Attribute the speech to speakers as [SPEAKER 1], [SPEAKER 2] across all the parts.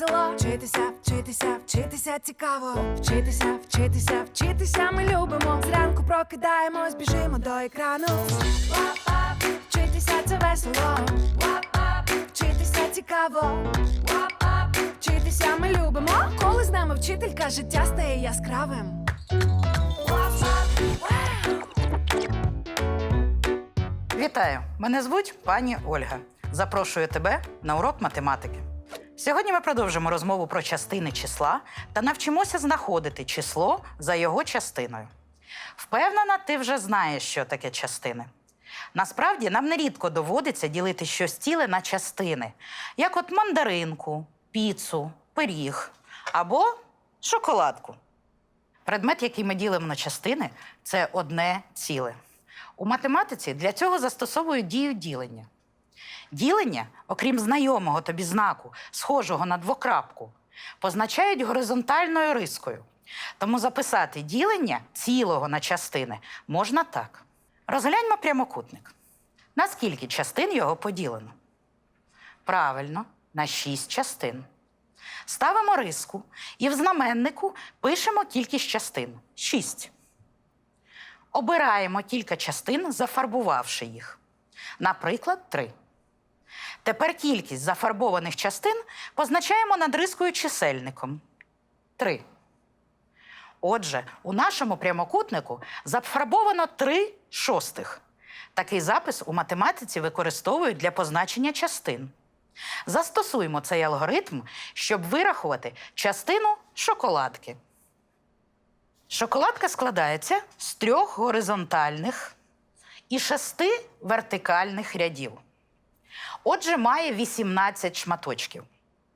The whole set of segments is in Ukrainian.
[SPEAKER 1] весело. Вчитися, вчитися, вчитися цікаво. Вчитися, вчитися, вчитися ми любимо. Зранку прокидаємось, біжимо до екрану. Вчитися, це весело. Вчитися цікаво. Вчитися ми любимо. Коли з нами вчителька, життя стає яскравим.
[SPEAKER 2] Вітаю! Мене звуть пані Ольга. Запрошую тебе на урок математики. Сьогодні ми продовжимо розмову про частини числа та навчимося знаходити число за його частиною. Впевнена, ти вже знаєш, що таке частини. Насправді нам нерідко доводиться ділити щось ціле на частини, як от мандаринку, піцу, пиріг або шоколадку. Предмет, який ми ділимо на частини, це одне ціле. У математиці для цього застосовують дію ділення. Ділення, окрім знайомого тобі знаку, схожого на двокрапку, позначають горизонтальною рискою. Тому записати ділення цілого на частини можна так. Розгляньмо прямокутник. На скільки частин його поділено? Правильно, на шість частин. Ставимо риску і в знаменнику пишемо кількість частин 6. Обираємо кілька частин, зафарбувавши їх. Наприклад, 3. Тепер кількість зафарбованих частин позначаємо над рискою чисельником 3. Отже, у нашому прямокутнику зафарбовано 3 шостих. Такий запис у математиці використовують для позначення частин. Застосуємо цей алгоритм, щоб вирахувати частину шоколадки. Шоколадка складається з трьох горизонтальних і шести вертикальних рядів. Отже, має 18 шматочків.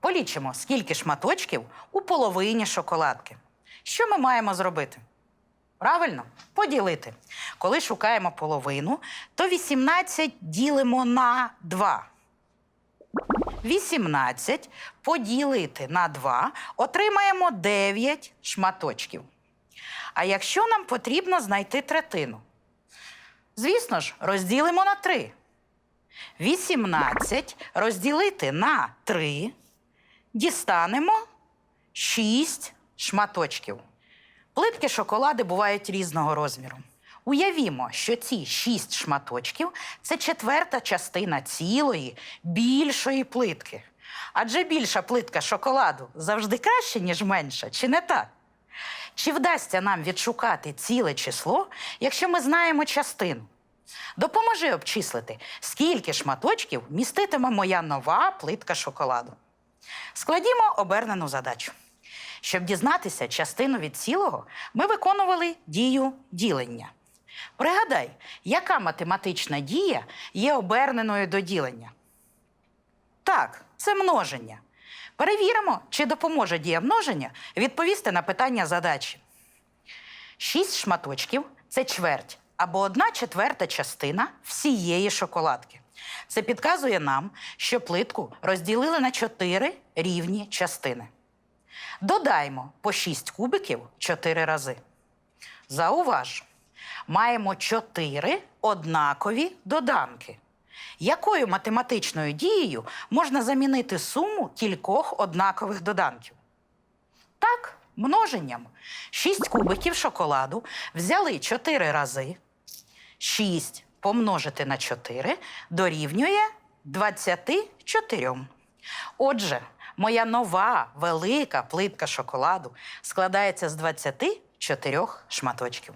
[SPEAKER 2] Полічимо, скільки шматочків у половині шоколадки. Що ми маємо зробити? Правильно, поділити. Коли шукаємо половину, то 18 ділимо на 2. 18 поділити на 2 отримаємо 9 шматочків. А якщо нам потрібно знайти третину? Звісно ж, розділимо на 3. 18 розділити на 3 дістанемо 6 шматочків. Плитки шоколади бувають різного розміру. Уявімо, що ці 6 шматочків це четверта частина цілої більшої плитки. Адже більша плитка шоколаду завжди краще, ніж менша, чи не так? Чи вдасться нам відшукати ціле число, якщо ми знаємо частину? Допоможи обчислити, скільки шматочків міститиме моя нова плитка шоколаду. Складімо обернену задачу. Щоб дізнатися частину від цілого, ми виконували дію ділення. Пригадай, яка математична дія є оберненою до ділення? Так, це множення. Перевіримо, чи допоможе дія множення відповісти на питання задачі. Шість шматочків це чверть або одна четверта частина всієї шоколадки. Це підказує нам, що плитку розділили на чотири рівні частини. Додаймо по 6 кубиків 4 рази. Зауваж, маємо 4 однакові доданки. Якою математичною дією можна замінити суму кількох однакових доданків? Так, множенням. 6 кубиків шоколаду взяли 4 рази. 6 помножити на 4 дорівнює 24. Отже, моя нова велика плитка шоколаду складається з 24 шматочків.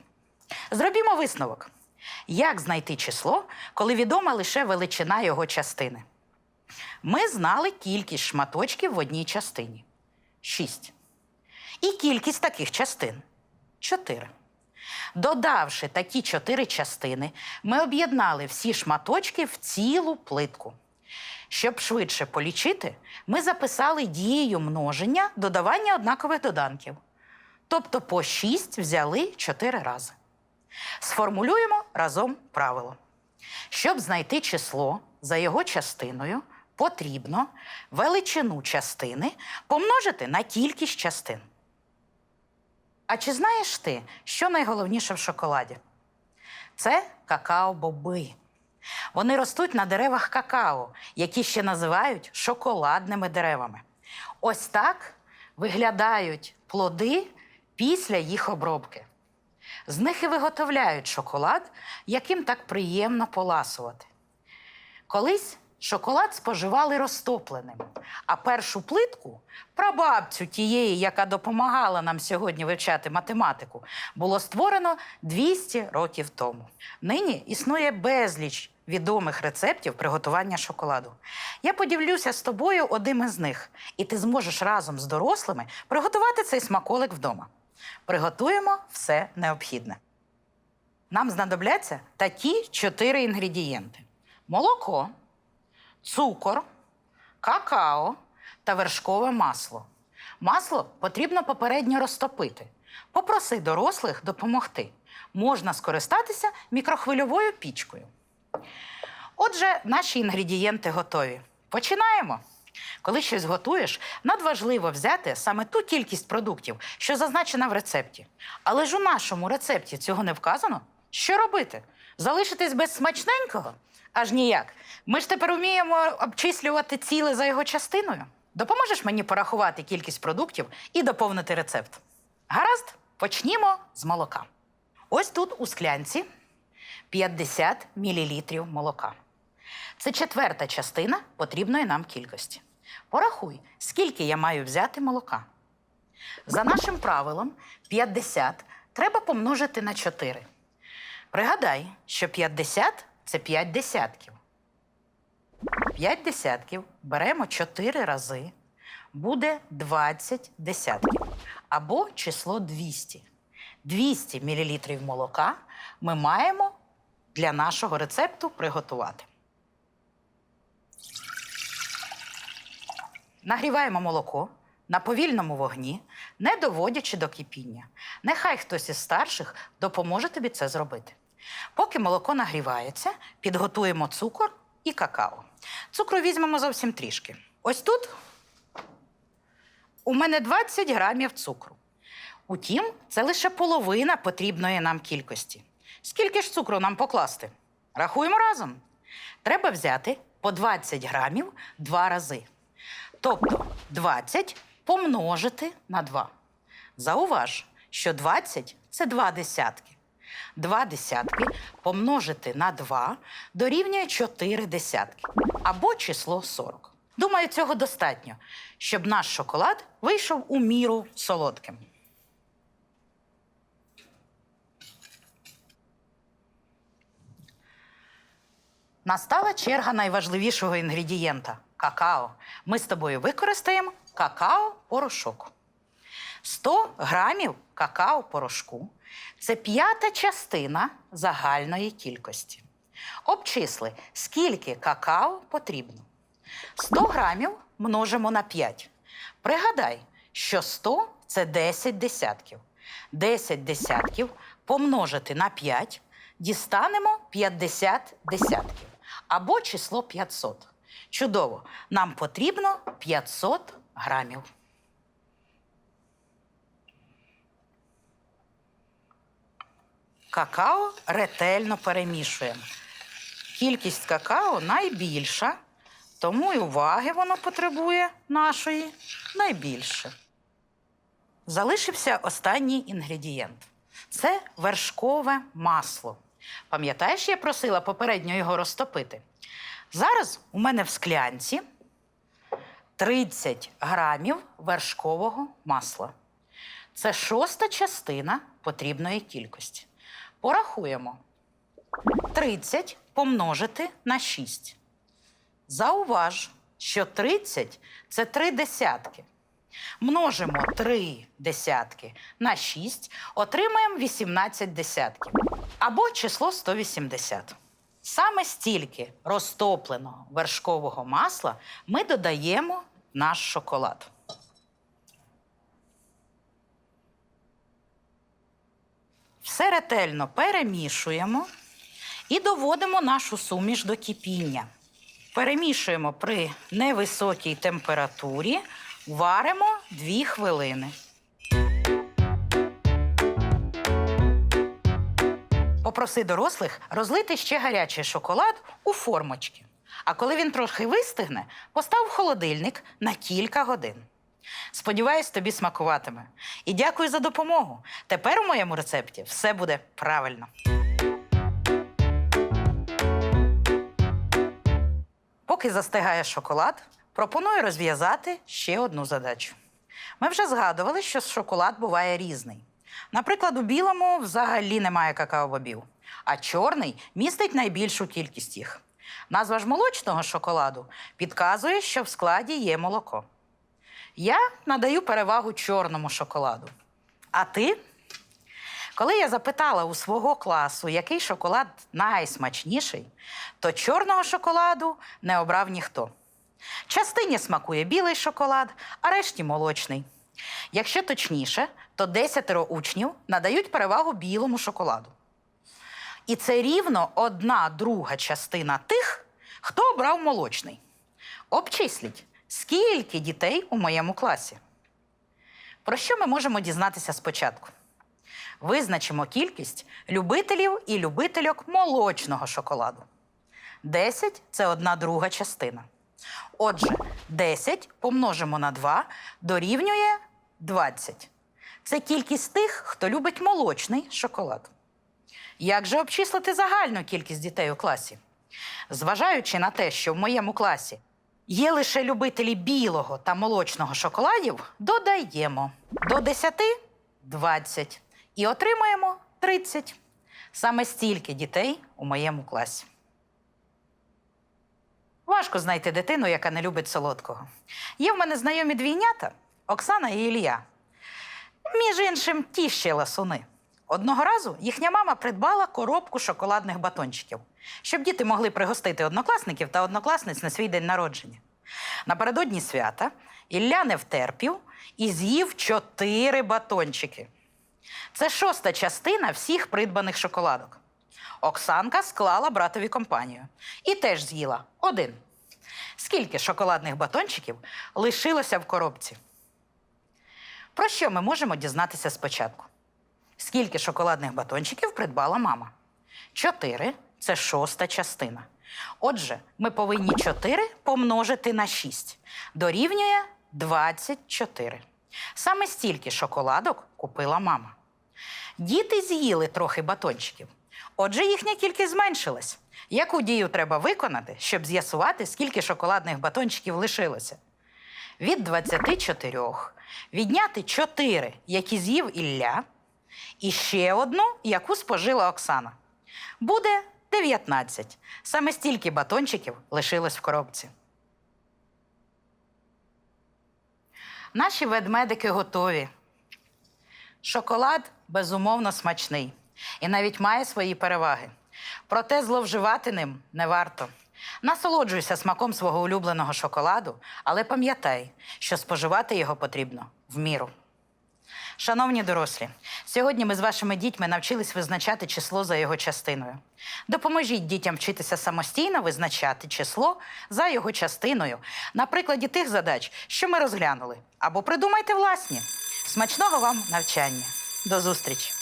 [SPEAKER 2] Зробімо висновок. Як знайти число, коли відома лише величина його частини? Ми знали кількість шматочків в одній частині 6. І кількість таких частин 4. Додавши такі чотири частини, ми об'єднали всі шматочки в цілу плитку. Щоб швидше полічити, ми записали дією множення додавання однакових доданків. Тобто по 6 взяли 4 рази. Сформулюємо разом правило. Щоб знайти число за його частиною, потрібно величину частини помножити на кількість частин. А чи знаєш ти, що найголовніше в шоколаді? Це какао-боби. Вони ростуть на деревах какао, які ще називають шоколадними деревами. Ось так виглядають плоди після їх обробки. З них і виготовляють шоколад, яким так приємно поласувати. Колись шоколад споживали розтопленим, а першу плитку, прабабцю тієї, яка допомагала нам сьогодні вивчати математику, було створено 200 років тому. Нині існує безліч відомих рецептів приготування шоколаду. Я поділюся з тобою одним із них, і ти зможеш разом з дорослими приготувати цей смаколик вдома. Приготуємо все необхідне. Нам знадобляться такі чотири інгредієнти: молоко, цукор, какао та вершкове масло. Масло потрібно попередньо розтопити. Попроси дорослих допомогти. Можна скористатися мікрохвильовою пічкою. Отже, наші інгредієнти готові. Починаємо. Коли щось готуєш, надважливо взяти саме ту кількість продуктів, що зазначена в рецепті. Але ж у нашому рецепті цього не вказано. Що робити? Залишитись без смачненького? Аж ніяк. Ми ж тепер вміємо обчислювати ціле за його частиною. Допоможеш мені порахувати кількість продуктів і доповнити рецепт? Гаразд, почнімо з молока. Ось тут у склянці 50 мл молока. Це четверта частина потрібної нам кількості. Порахуй, скільки я маю взяти молока. За нашим правилом, 50 треба помножити на 4. Пригадай, що 50 це 5 десятків. 5 десятків беремо 4 рази, буде 20 десятків або число 200. 200 мл молока ми маємо для нашого рецепту приготувати. Нагріваємо молоко на повільному вогні, не доводячи до кипіння. Нехай хтось із старших допоможе тобі це зробити. Поки молоко нагрівається, підготуємо цукор і какао. Цукру візьмемо зовсім трішки. Ось тут у мене 20 грамів цукру. Утім, це лише половина потрібної нам кількості. Скільки ж цукру нам покласти? Рахуємо разом. Треба взяти по 20 грамів два рази. Тобто 20 помножити на 2. Зауваж, що 20 це 2 десятки. 2 десятки помножити на 2 дорівнює 4 десятки або число 40. Думаю, цього достатньо, щоб наш шоколад вийшов у міру солодким. Настала черга найважливішого інгредієнта какао. Ми з тобою використаємо какао-порошок. 100 грамів какао-порошку це п'ята частина загальної кількості. Обчисли, скільки какао потрібно. 100 грамів множимо на 5. Пригадай, що 100 це 10 десятків. 10 десятків помножити на 5 дістанемо 50 десятків або число 500. Чудово! Нам потрібно 500 грамів. Какао ретельно перемішуємо. Кількість какао найбільша, тому і уваги воно потребує нашої найбільше. Залишився останній інгредієнт це вершкове масло. Пам'ятаєш, я просила попередньо його розтопити? Зараз у мене в склянці 30 грамів вершкового масла. Це шоста частина потрібної кількості. Порахуємо. 30 помножити на 6. Зауваж, що 30 це 3 десятки. Множимо 3 десятки на 6, отримаємо 18 десятків або число 180. Саме стільки розтопленого вершкового масла ми додаємо в наш шоколад. Все ретельно перемішуємо і доводимо нашу суміш до кипіння. Перемішуємо при невисокій температурі, варимо 2 хвилини. Попроси дорослих розлити ще гарячий шоколад у формочки. А коли він трохи вистигне, постав в холодильник на кілька годин. Сподіваюсь, тобі смакуватиме. І дякую за допомогу. Тепер у моєму рецепті все буде правильно. Поки застигає шоколад, пропоную розв'язати ще одну задачу. Ми вже згадували, що шоколад буває різний. Наприклад, у білому взагалі немає какао-бобів, а чорний містить найбільшу кількість їх. Назва ж молочного шоколаду підказує, що в складі є молоко. Я надаю перевагу чорному шоколаду. А ти? Коли я запитала у свого класу, який шоколад найсмачніший, то чорного шоколаду не обрав ніхто. Частині смакує білий шоколад, а решті молочний. Якщо точніше, то десятеро учнів надають перевагу білому шоколаду. І це рівно одна друга частина тих, хто обрав молочний. Обчисліть, скільки дітей у моєму класі. Про що ми можемо дізнатися спочатку? Визначимо кількість любителів і любительок молочного шоколаду. 10 – це одна друга частина. Отже, 10 помножимо на 2 дорівнює 20. Це кількість тих, хто любить молочний шоколад. Як же обчислити загальну кількість дітей у класі? Зважаючи на те, що в моєму класі є лише любителі білого та молочного шоколадів, додаємо до 10 – 20 і отримаємо 30. Саме стільки дітей у моєму класі. Важко знайти дитину, яка не любить солодкого. Є в мене знайомі двійнята Оксана і Ілля. Між іншим, ті ще ласуни. Одного разу їхня мама придбала коробку шоколадних батончиків, щоб діти могли пригостити однокласників та однокласниць на свій день народження. Напередодні свята Ілля не втерпів і з'їв чотири батончики. Це шоста частина всіх придбаних шоколадок. Оксанка склала братові компанію і теж з'їла один. Скільки шоколадних батончиків лишилося в коробці? Про що ми можемо дізнатися спочатку? Скільки шоколадних батончиків придбала мама? Чотири це шоста частина. Отже, ми повинні 4 помножити на 6. Дорівнює 24. Саме стільки шоколадок купила мама. Діти з'їли трохи батончиків. Отже, їхня кількість зменшилась. Яку дію треба виконати, щоб з'ясувати, скільки шоколадних батончиків лишилося? Від 24 відняти 4, які з'їв Ілля, і ще одну, яку спожила Оксана. Буде 19. Саме стільки батончиків лишилось в коробці. Наші ведмедики готові. Шоколад безумовно смачний і навіть має свої переваги. Проте зловживати ним не варто. Насолоджуйся смаком свого улюбленого шоколаду, але пам'ятай, що споживати його потрібно в міру. Шановні дорослі, сьогодні ми з вашими дітьми навчились визначати число за його частиною. Допоможіть дітям вчитися самостійно визначати число за його частиною на прикладі тих задач, що ми розглянули, або придумайте власні. Смачного вам навчання. До зустрічі!